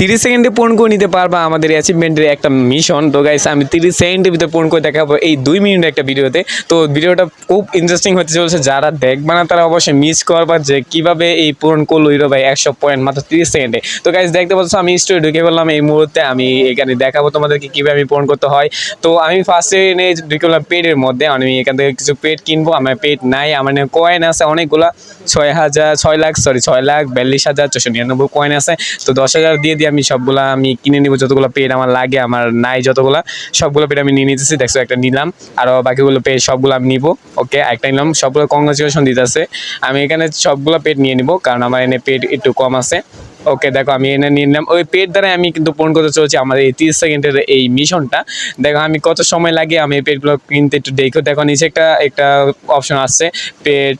তিরিশ সেকেন্ডে পূরণ করে নিতে পারবা আমাদের অ্যাচিভমেন্টের একটা মিশন তো গাইস আমি তিরিশ সেকেন্ডের ভিতরে পূরণ করে দেখাবো এই দুই মিনিটের একটা ভিডিওতে তো ভিডিওটা খুব ইন্টারেস্টিং হতে চলেছে। যারা দেখবা না, তারা অবশ্যই মিস করবা যে কীভাবে এই পূরণ করল হিরো ভাই একশো পয়েন্ট মাত্র তিরিশ সেকেন্ডে। তো গাইস দেখতে পাচ্ছ, আমি স্টোরি ঢুকে বললাম এই মুহূর্তে। আমি এখানে দেখাবো তোমাদেরকে কীভাবে আমি পূরণ করতে হয়। তো আমি ফার্স্টে এনে ঢুকে বললাম পেডের মধ্যে। আমি এখান থেকে কিছু পেড কিনবো। আমার পেড নাই। আমার কয়েন আছে অনেকগুলা। ছয় হাজার, ছয় লাখ সরি ছয় লাখ, বিয়াল্লিশ হাজার ছশো নিরানব্বই কয়েন আছে। তো দশ হাজার দিয়ে দিয়ে আমি সবগুলা আমি কিনে নিব, যতগুলো পেড আমার লাগে, আমার নাই যতগুলা, সবগুলো পেড আমি নিয়ে নিতেছি। দেখছ, একটা নিলাম আরও বাকিগুলো পেড সবগুলো আমি নিব। ওকে, একটা নিলাম, সবগুলো কংগ্রেচুলেশন দিতেছে। আমি এখানে সবগুলো পেড নিয়ে নিব, কারণ আমার এনে পেড একটু কম আছে। ওকে, দেখো, আমি এনে নিয়ে নিলাম। ওই পেট দ্বারা আমি কিন্তু পূরণ করতে চলছি আমার এই তিরিশ সেকেন্ডের এই মিশনটা। দেখো, আমি কত সময় লাগে আমি এই পেটগুলো কিনতে একটু দেখো। দেখো, নিচে একটা একটা অপশন আসছে পেট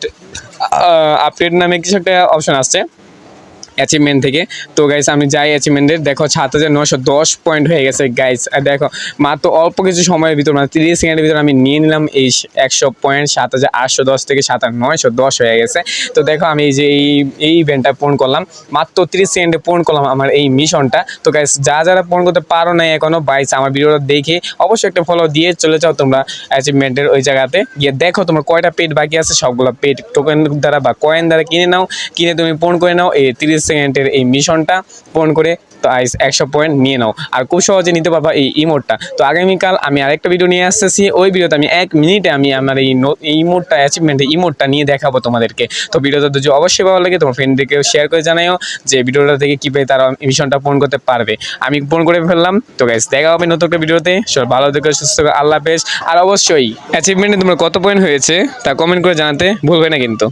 আপডেট নামে কিছু একটা অপশন আসছে। অ্যাচিভমেন্ট থেকে। তো গাইস আমি যাই অ্যাচিভমেন্টের দেখো, সাত হাজার নশো দশ পয়েন্ট হয়ে গেছে গাইস দেখো, মাত্র অল্প কিছু সময়ের ভিতর মানে তিরিশ সেকেন্ডের ভিতর আমি নিয়ে নিলাম এই একশো পয়েন্ট সাত হাজার আটশো দশ থেকে সাত হাজার নয়শো দশ হয়ে গেছে। তো দেখো, আমি এই যে এই এই ইভেন্টটা পূরণ করলাম। মাত্র তিরিশ সেকেন্ডে পূরণ করলাম আমার এই মিশনটা তো গাইস যা যারা পূরণ করতে পারো না এখনও বাইস আমার ভিডিওটা দেখে অবশ্যই একটা ফলো দিয়ে চলে যাও তোমরা অ্যাচিভমেন্টের ওই জায়গাতে। গিয়ে দেখো তোমার কয়টা পেট বাকি আছে, সবগুলো পেট টোকেন দ্বারা বা কয়েন দ্বারা কিনে নাও। কিনে তুমি পূরণ করে নাও, এই তিরিশ সেকেন্ডের এই মিশনটা পূরণ করে তো আইস একশো পয়েন্ট নিয়ে নাও। আর খুব সহজে নিতে পারবা এই ইমোটটা তো আগামীকাল আমি আরেকটা ভিডিও নিয়ে আসতেছি। ওই ভিডিওতে আমি এক মিনিটে আমি আমার এই ইমোটটা অ্যাচিভমেন্টে ইমোটটা নিয়ে দেখাবো তোমাদেরকে। তো ভিডিওটা যদি অবশ্যই ভালো লাগে, তোমার ফ্রেন্ডদেরকেও শেয়ার করে জানাইও যে ভিডিওটা থেকে কীভাবে তারা মিশনটা পূরণ করতে পারবে। আমি পূরণ করে ফেললাম। তো গাইস দেখা হবে নতুন একটা ভিডিওতে। সব ভালো থেকে, সুস্থ আল্লাহ হাফেজ। আর অবশ্যই অ্যাচিভমেন্টে তোমার কত পয়েন্ট হয়েছে, তা কমেন্ট করে জানাতে ভুলবে না কিন্তু।